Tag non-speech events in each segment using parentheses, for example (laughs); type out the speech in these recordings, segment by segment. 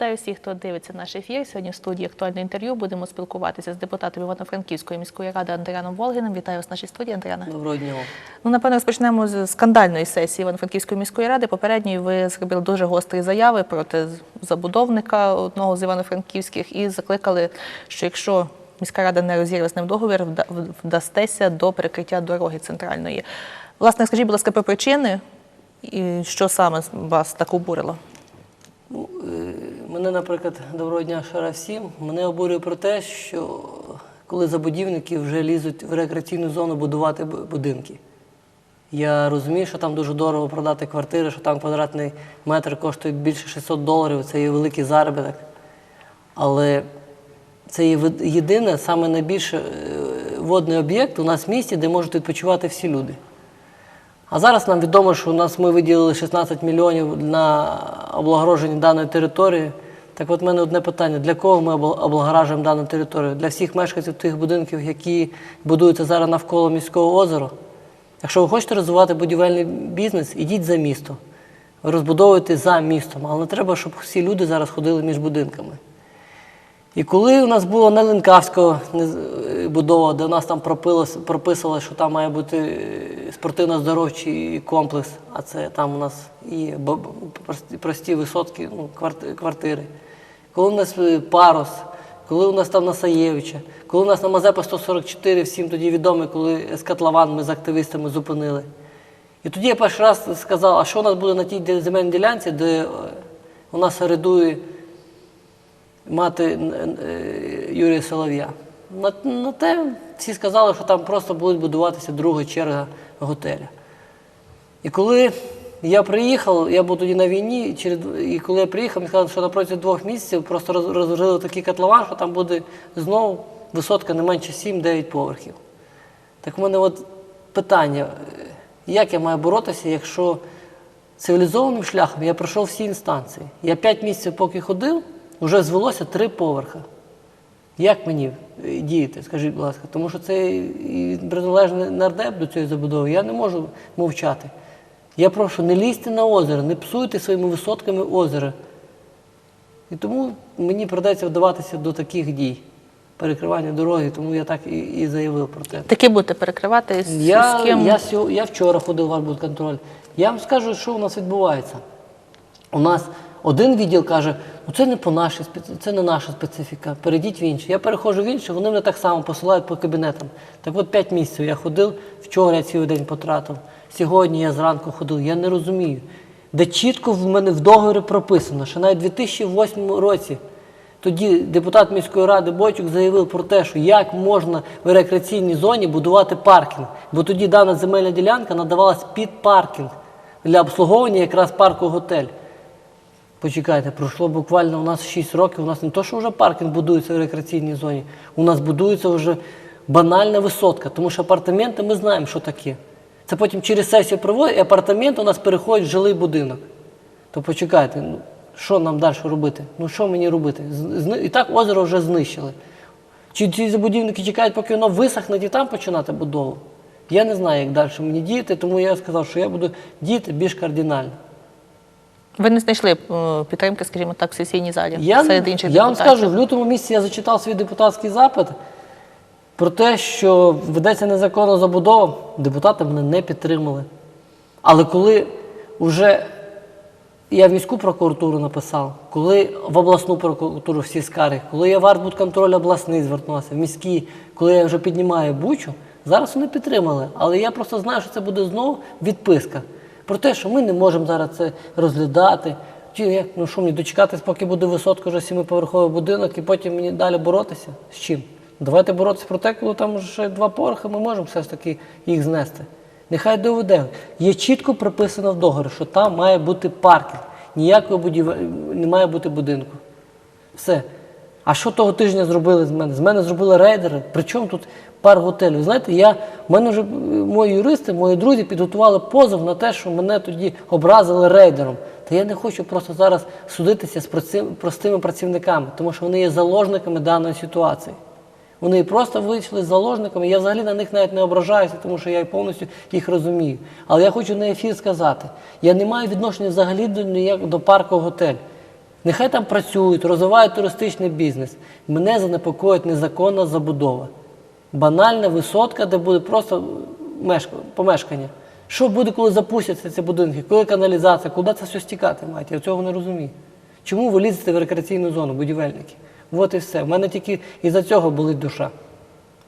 Вітаю всіх, хто дивиться наш ефір. Сьогодні в студії актуальне інтерв'ю. Будемо спілкуватися з депутатом Івано-Франківської міської ради Андріаном Волгіним. Вітаю вас в нашій студії, Андріана. Доброго дня. Ну, напевно, розпочнемо з скандальної сесії Івано-Франківської міської ради. Попередньої ви зробили дуже гострі заяви проти забудовника одного з івано-франківських і закликали, що якщо міська рада не розірве з ним договір, вдастеся до перекриття дороги центральної. Власне, скажіть, будь ласка, про причини і що саме вас так обурило? Ну, е, мене, наприклад, доброго дня раз всім. Мене обурює про те, що коли забудівники вже лізуть в рекреаційну зону будувати будинки. Я розумію, що там дуже дорого продати квартири, що там квадратний метр коштує більше 600 доларів, це є великий заробіток. Але це є єдине, саме найбільше е, водний об'єкт у нас в місті, де можуть відпочивати всі люди. А зараз нам відомо, що у нас ми виділили 16 мільйонів на облагородження даної території. Так от в мене одне питання: для кого ми облагоражуємо дану територію? Для всіх мешканців тих будинків, які будуються зараз навколо міського озера. Якщо ви хочете розвивати будівельний бізнес, ідіть за місто. Розбудовуйте за містом, але не треба, щоб всі люди зараз ходили між будинками. І коли у нас була Неленкавська не- будова, де у нас там прописувалось, що там має бути е, спортивно-здоровчий комплекс, а це там у нас і прості висотки, ну, квартири. Коли у нас е, Парус, коли у нас там на Саєвича, коли у нас на Мазепа 144, всім тоді відомо, коли з котлован ми з активістами зупинили. І тоді я перший раз сказав, а що у нас буде на тій земельній ділянці, де е, у нас орендує мати е, Юрія Солов'я. На, на те всі сказали, що там просто буде будуватися друга черга готеля. І коли я приїхав, я був тоді на війні, і коли я приїхав, мені сказали, що на протязі двох місяців просто роз- розложили такий котлован, що там буде знову висотка не менше 7-9 поверхів. Так в мене от питання, е, як я маю боротися, якщо цивілізованим шляхом я пройшов всі інстанції. Я 5 місяців поки ходив, вже звелося три поверха. Як мені е, діяти, скажіть, будь ласка, тому що це і приналежний нардеп до цієї забудови, я не можу мовчати. Я прошу, не лізьте на озеро, не псуйте своїми висотками озеро. І тому мені придеться вдаватися до таких дій, перекривання дороги, тому я так і, і заявив про те. Таки будете перекривати з, Я, з ким? я, сьо- я вчора ходив в арбудконтроль. Я вам скажу, що у нас відбувається. У нас один відділ каже, ну це не по нашій це не наша специфіка, перейдіть в інший. Я переходжу в інший, вони мене так само посилають по кабінетам. Так от п'ять місяців я ходив, вчора я цілий день потратив. Сьогодні я зранку ходив, я не розумію. Де чітко в мене в договорі прописано, що навіть у 2008 році тоді депутат міської ради Бойчук заявив про те, що як можна в рекреаційній зоні будувати паркінг, бо тоді дана земельна ділянка надавалась під паркінг для обслуговування якраз парку готель. Почекайте, пройшло буквально у нас 6 років. У нас не то, що вже паркінг будується в рекреаційній зоні, у нас будується вже банальна висотка, тому що апартаменти ми знаємо, що таке. Це потім через сесію проводять, і апартаменти у нас переходять в жилий будинок. То почекайте, ну що нам далі робити? Ну що мені робити? Зни- І так озеро вже знищили. Чи ці забудівники чекають, поки воно висохне і там починати будову? Я не знаю, як далі мені діяти, тому я сказав, що я буду діяти більш кардинально. Ви не знайшли е, підтримки, скажімо так, в сесійній залі Я, серед інших я вам скажу, в лютому місяці я зачитав свій депутатський запит про те, що ведеться незаконна забудова, депутати мене не підтримали. Але коли вже я в міську прокуратуру написав, коли в обласну прокуратуру всі скарги, коли я в Артбудконтроль обласний звернувся, в міський, коли я вже піднімаю бучу, зараз вони підтримали. Але я просто знаю, що це буде знову відписка. Про те, що ми не можемо зараз це розглядати. Чи як, ну що мені дочекатись, поки буде висотка вже сімиповерховий будинок, і потім мені далі боротися? З чим? Давайте боротися про те, коли там ще два поверхи, ми можемо все ж таки їх знести. Нехай доведе. Є чітко прописано в договорі, що там має бути паркінг. Ніякого будівель... не має бути будинку. Все. А що того тижня зробили з мене? З мене зробили рейдери. Причому тут пар готелів? Знаєте, я, мене вже е, мої юристи, мої друзі підготували позов на те, що мене тоді образили рейдером. Та я не хочу просто зараз судитися з простими працівниками, тому що вони є заложниками даної ситуації. Вони просто вийшли з заложниками. Я взагалі на них навіть не ображаюся, тому що я повністю їх розумію. Але я хочу на ефір сказати: я не маю відношення взагалі до ніяк до парку готель. Нехай там працюють, розвивають туристичний бізнес. Мене занепокоїть незаконна забудова. Банальна висотка, де буде просто мешка- помешкання. Що буде, коли запустяться ці будинки, коли каналізація, куди це все стікати має? Я цього не розумію. Чому ви лізете в рекреаційну зону, будівельники? От і все. У мене тільки із-за цього болить душа.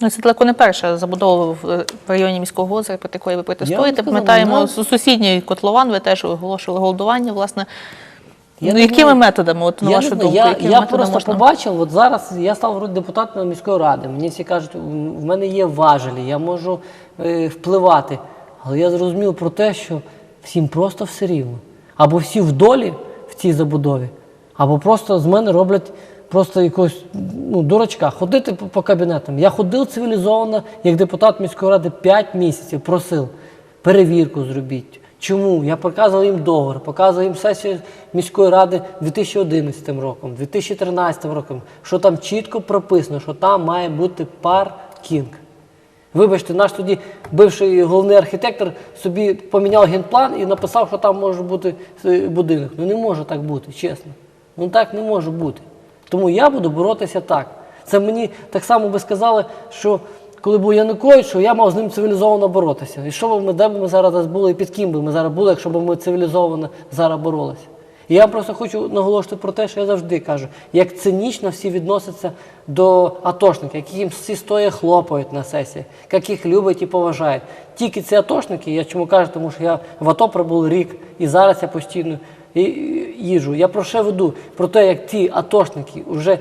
Ну, це далеко не перша забудова в районі міського озера, проти якої ви протестуєте. Пам'ятаємо, нам- сусідній котлован, ви теж оголошували голодування. Власне, Я ну, якими знаю. методами, от, на я, вашу думку, я, якими я просто можна? побачив, от зараз я став депутатом міської ради. Мені всі кажуть, в мене є важелі, я можу е, впливати. Але я зрозумів про те, що всім просто все рівно. Або всі в долі в цій забудові, або просто з мене роблять просто якогось ну, дурачка. Ходити по, по кабінетам. Я ходив цивілізовано, як депутат міської ради 5 місяців, просив перевірку зробіть. Чому? Я показував їм договор, показував їм сесію міської ради 2011 роком, 2013 роком, що там чітко прописано, що там має бути паркінг. Вибачте, наш тоді бивший головний архітектор собі поміняв генплан і написав, що там може бути е, будинок. Ну не може так бути, чесно. Ну так не може бути. Тому я буду боротися так. Це мені так само би сказали, що коли був Янукович, що я мав з ним цивілізовано боротися. І що б ми, де б ми зараз були і під ким би ми зараз були, якщо б ми цивілізовано зараз боролися. І я просто хочу наголошувати про те, що я завжди кажу, як цинічно всі відносяться до атошників, які їм всі стоя хлопають на сесії, як їх люблять і поважають. Тільки ці атошники, я чому кажу, тому що я в АТО пробув рік, і зараз я постійно і- Я про що веду? Про те, як ті атошники вже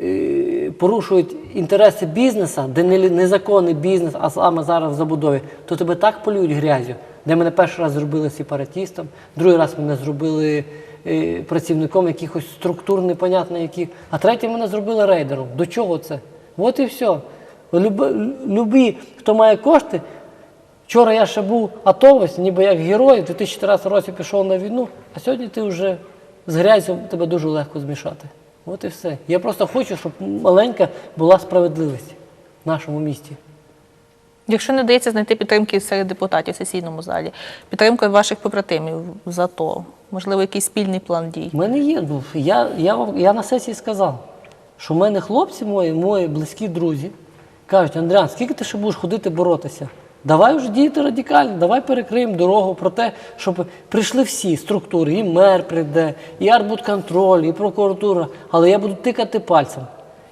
е, порушують інтереси бізнесу, де не незаконний бізнес, а саме зараз в забудові, то тебе так полюють грязю, де мене перший раз зробили сепаратістом, другий раз мене зробили е, працівником якихось структур непонятно яких, а третій мене зробили рейдером. До чого це? От і все. Любі, хто має кошти, Вчора я ще був атовець, ніби як герой, в 2014 році пішов на війну, а сьогодні ти вже з грязю тебе дуже легко змішати. От і все. Я просто хочу, щоб маленька була справедливість в нашому місті. Якщо не вдається знайти підтримки серед депутатів в сесійному залі, підтримка ваших побратимів за то, можливо, якийсь спільний план дій. У мене є. Ну, я, я, я на сесії сказав, що в мене хлопці мої, мої близькі друзі, кажуть, Андріан, скільки ти ще будеш ходити боротися? Давай вже діяти радикально, давай перекриємо дорогу про те, щоб прийшли всі структури, і мер прийде, і арбудконтроль, і прокуратура. Але я буду тикати пальцем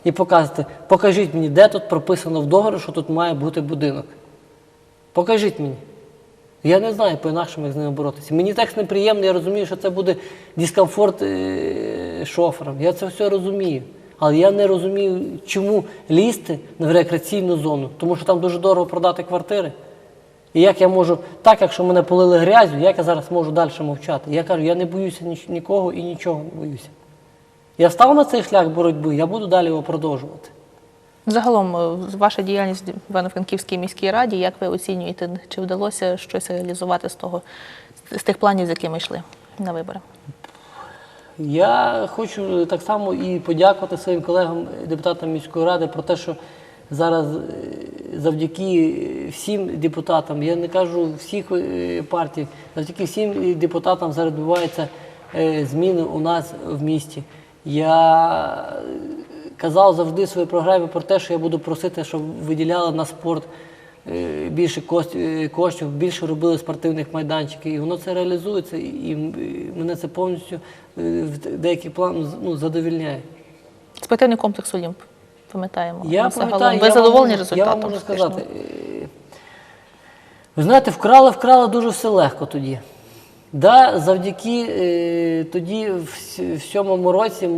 і показувати, покажіть мені, де тут прописано в договорі, що тут має бути будинок. Покажіть мені. Я не знаю по-інакшому, як з ними боротися. Мені так неприємно, я розумію, що це буде дискомфорт е, шоферам. Я це все розумію. Але я не розумію, чому лізти в рекреаційну зону, тому що там дуже дорого продати квартири. І як я можу, так якщо мене полили грязю, як я зараз можу далі мовчати? Я кажу, я не боюся нікого і нічого не боюся. Я став на цей шлях боротьби, я буду далі його продовжувати. Загалом, е, ваша діяльність в Івано-Франківській міській раді, як ви оцінюєте, чи вдалося щось реалізувати з того, з тих планів, з якими йшли на вибори? Я хочу так само і подякувати своїм колегам, е, депутатам міської ради про те, що зараз е, завдяки всім депутатам, я не кажу всіх е, партій, завдяки всім депутатам зараз відбуваються е, зміни у нас в місті. Я е, казав завжди в своїй програмі про те, що я буду просити, щоб виділяли на спорт е, більше е, коштів, більше робили спортивних майданчиків. І воно це реалізується, і мене це повністю е, в деякий план ну, задовільняє. Спортивний комплекс Олімп, пам'ятаємо. Я Ну, пам'ятаю, ви задоволені результатом? Я вам можу сказати. е, Ви знаєте, вкрали, вкрали дуже все легко тоді. Да, завдяки е, тоді, в, в сьомому році,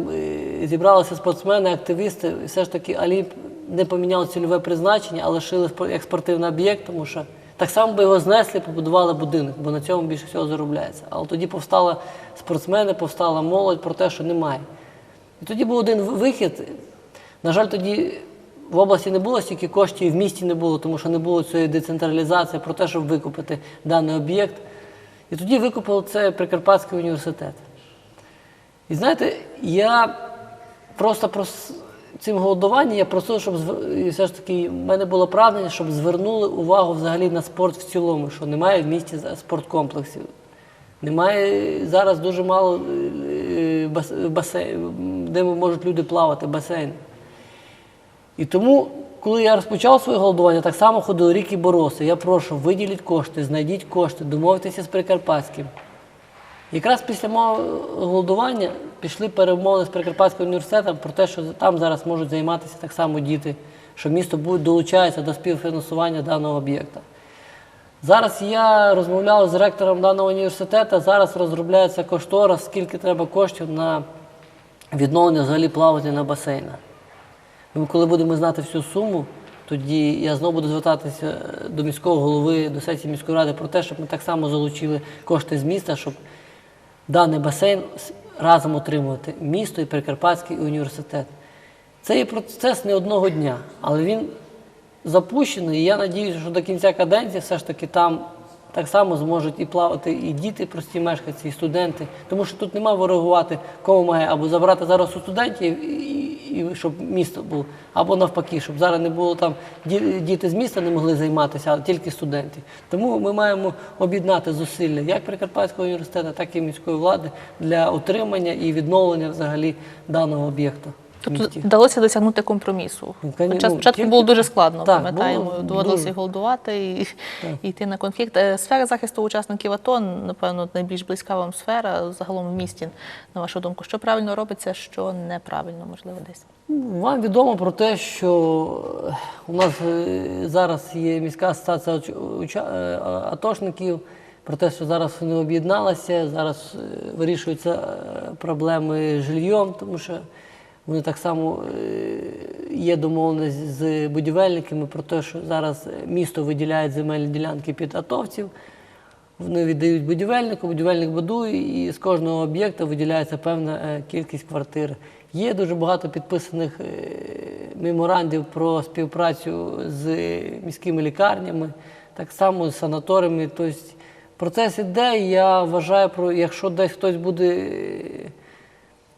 е, зібралися спортсмени, активісти. Все ж таки Олімп не поміняв цільове призначення, а лишили як спортивний об'єкт, тому що так само би його знесли, побудували будинок, бо на цьому більше всього заробляється. Але тоді повстали спортсмени, повстала молодь про те, що немає. І тоді був один вихід. На жаль, тоді в області не було стільки коштів, в місті не було, тому що не було цієї децентралізації про те, щоб викупити даний об'єкт. І тоді викупили це Прикарпатський університет. І знаєте, я просто прос... цим голодуванням я просив, щоб все ж таки в мене було прагнення, щоб звернули увагу взагалі на спорт в цілому, що немає в місті спорткомплексів. Немає зараз дуже мало е, басейн, де можуть люди плавати, басейн. І тому, коли я розпочав своє голодування, так само ходив рік і боровся. Я прошу, виділіть кошти, знайдіть кошти, домовтеся з Прикарпатським. Якраз після мого голодування пішли перемовини з Прикарпатським університетом про те, що там зараз можуть займатися так само діти, що місто буде долучається до співфінансування даного об'єкта. Зараз я розмовляв з ректором даного університету, зараз розробляється кошторис, скільки треба коштів на відновлення взагалі плавати на басейнах. Тому коли будемо знати всю суму, тоді я знову буду звертатися до міського голови, до сесії міської ради про те, щоб ми так само залучили кошти з міста, щоб даний басейн разом отримувати місто і Прикарпатський університет. Це є процес не одного дня, але він запущений. І я сподіваюся, що до кінця каденції все ж таки там так само зможуть і плавати і діти, прості мешканці, і студенти. Тому що тут нема ворогувати, кого має або забрати зараз у студентів, і, і, щоб місто було, або навпаки, щоб зараз не було там діти з міста не могли займатися, а тільки студенти. Тому ми маємо об'єднати зусилля як Прикарпатського університету, так і міської влади для отримання і відновлення взагалі даного об'єкту. Тобто вдалося досягнути компромісу. Ну, Хоча ну, спочатку було дуже складно, пам'ятаємо, доводилося і голодувати і, йти на конфлікт. Е, Сфера захисту учасників АТО, напевно, найбільш близька вам сфера загалом в місті, на вашу думку. Що правильно робиться, що неправильно, можливо, десь. Вам відомо про те, що у нас е, зараз є міська асоціація е, атошників, про те, що зараз вони об'єдналися, зараз вирішуються проблеми з жильйом, тому що вони так само е, є домовленість з будівельниками про те, що зараз місто виділяє земельні ділянки під атовців. Вони віддають будівельнику, будівельник будує, і з кожного об'єкта виділяється певна е, кількість квартир. Є дуже багато підписаних е, меморандів про співпрацю з міськими лікарнями, так само з санаторіями. Тобто процес іде. Я вважаю, якщо десь хтось буде е,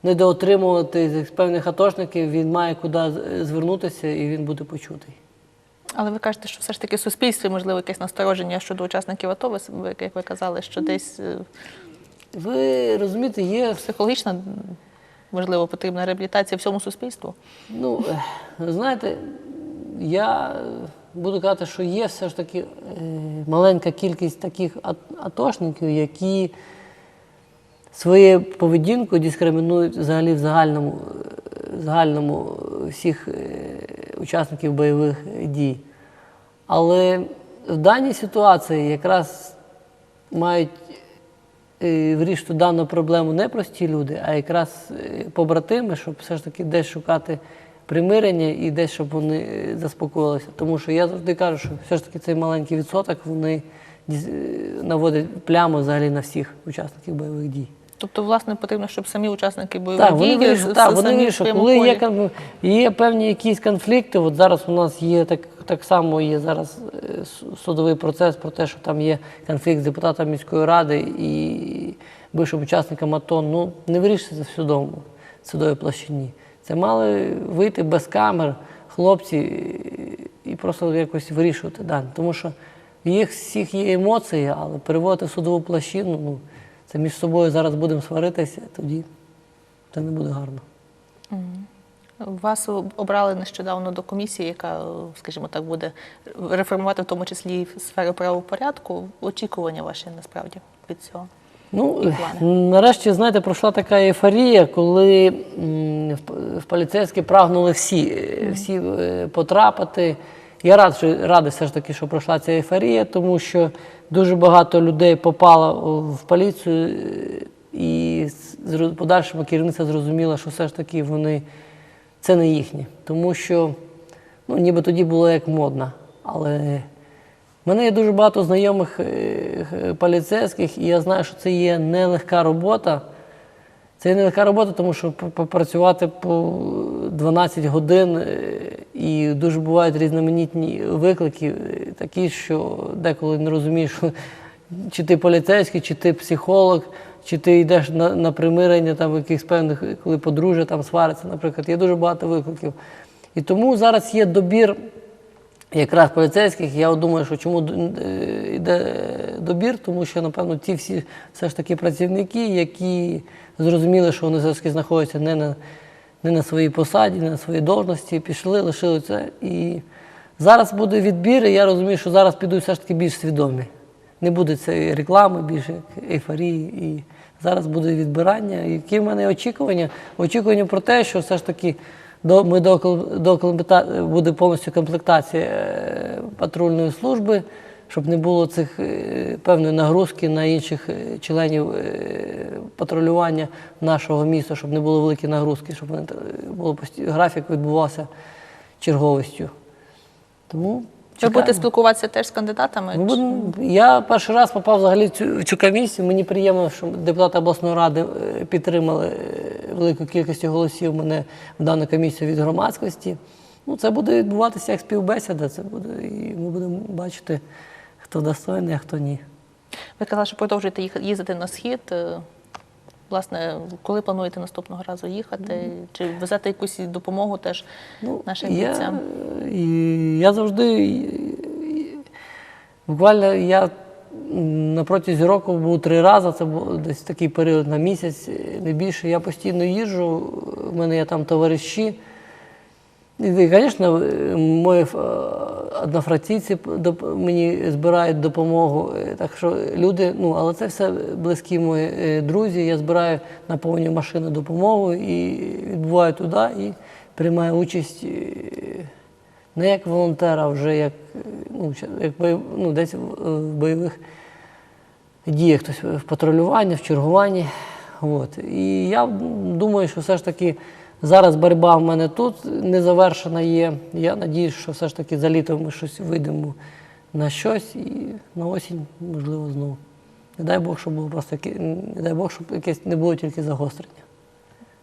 недоотримувати з певних атошників, він має куди звернутися і він буде почутий. Але ви кажете, що все ж таки в суспільстві, можливо, якесь настороження щодо учасників АТО, ви, як ви казали, що десь е, Ви розумієте, є психологічна, можливо, потрібна реабілітація всьому суспільству. Ну, е, знаєте, я буду казати, що є все ж таки е, маленька кількість таких атошників, які своєю поведінкою дискримінують взагалі в загальному, е, загальному всіх е, учасників бойових дій. Але в даній ситуації якраз мають е, вирішити дану проблему не прості люди, а якраз побратими, щоб все ж таки десь шукати примирення і десь, щоб вони заспокоїлися. Тому що я завжди кажу, що все ж таки цей маленький відсоток вони наводять пляму взагалі на всіх учасників бойових дій. Тобто, власне, потрібно, щоб самі учасники бойових Так, дій вирішують, с- так, вони вирішують, коли є, є певні якісь конфлікти. От зараз у нас є так, так само є зараз е, судовий процес про те, що там є конфлікт з депутатом міської ради і бившим учасником АТО. Ну не вирішиться в судовому в судовій площині. Це мали вийти без камер хлопці і- і просто якось вирішувати дане. Тому що в їх всіх є емоції, але переводити в судову площину, ну це між собою зараз будемо сваритися, тоді це не буде гарно. Вас обрали нещодавно до комісії, яка, скажімо так, буде реформувати в тому числі і сферу правопорядку. Очікування ваші насправді від цього. Ну, нарешті, знаєте, пройшла така ейфорія, коли в, поліцейські прагнули всі, е, всі е, потрапити. Я рад, що, радий все ж таки, що пройшла ця ейфорія, тому що дуже багато людей попало в поліцію, е, і з подальшого подальшому зрозуміла, що все ж таки вони це не їхні. Тому що ну, ніби тоді було як модно. Але в мене є дуже багато знайомих е, поліцейських, і я знаю, що це є нелегка робота. Це є нелегка робота, тому що попрацювати по 12 годин е, і дуже бувають різноманітні виклики, е, такі, що деколи не розумієш, (laughs) чи ти поліцейський, чи ти психолог, чи ти йдеш на, на примирення там якихось певних, коли подружжя там свариться, наприклад. Є дуже багато викликів. І тому зараз є добір якраз поліцейських, я думаю, що чому е, йде добір, тому що, напевно, ті всі все ж таки працівники, які зрозуміли, що вони все ж таки знаходяться не на, не на своїй посаді, не на своїй должності, пішли, лишили це. І зараз буде відбір, і я розумію, що зараз підуть все ж таки більш свідомі. Не буде цієї реклами, більше ейфорії. І зараз буде відбирання. Які в мене очікування? Очікування про те, що все ж таки до, ми до, до буде повністю комплектація е, патрульної служби, щоб не було цих е, певної нагрузки на інших е, членів патрулювання нашого міста, щоб не було великі нагрузки, щоб було графік відбувався черговістю. Тому Ви будете спілкуватися теж з кандидатами? Ми Чи- Я перший раз попав взагалі в цю, в цю комісію. Мені приємно, що депутати обласної ради е, підтримали е, велику кількість голосів мене в дану комісію від громадськості. Ну, це буде відбуватися як співбесіда. Це буде, і ми будемо бачити, хто достойний, а хто ні. Ви казали, що продовжуєте їздити на схід. Власне, коли плануєте наступного разу їхати? Чи везете якусь допомогу теж нашим Ну, я, бійцям? я завжди. Буквально я на протязі року був три рази, це був десь такий період на місяць, не більше. Я постійно їжджу, в мене є там товариші. І, звісно, е, мої однофракційці доп- мені збирають допомогу. Е, Так що люди, ну, але це все близькі мої е, друзі. Я збираю на повні машини допомогу і відбуваю туди і приймаю участь е, не як волонтер, а вже як, ну, як ну, десь в бойових діях, тобто в патрулюванні, в чергуванні. От. І я думаю, що все ж таки зараз боротьба в мене тут не завершена є. Я сподіваюся, що все ж таки за літо ми щось вийдемо на щось і на осінь, можливо, знову. Не дай Бог, щоб було просто не дай Бог, щоб якесь не було тільки загострення.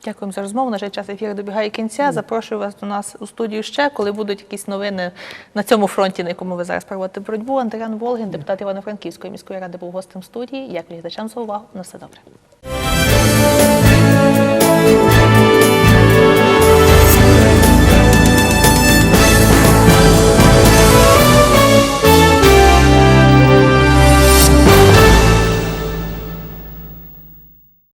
Дякуємо за розмову. На жаль, час ефіру добігає кінця. Запрошую вас до нас у студію ще, коли будуть якісь новини на цьому фронті, на якому ви зараз проводите боротьбу. Андріан Волгін, депутат Івано-Франківської міської ради, був гостем студії. Дякую глядачам за увагу. На все добре.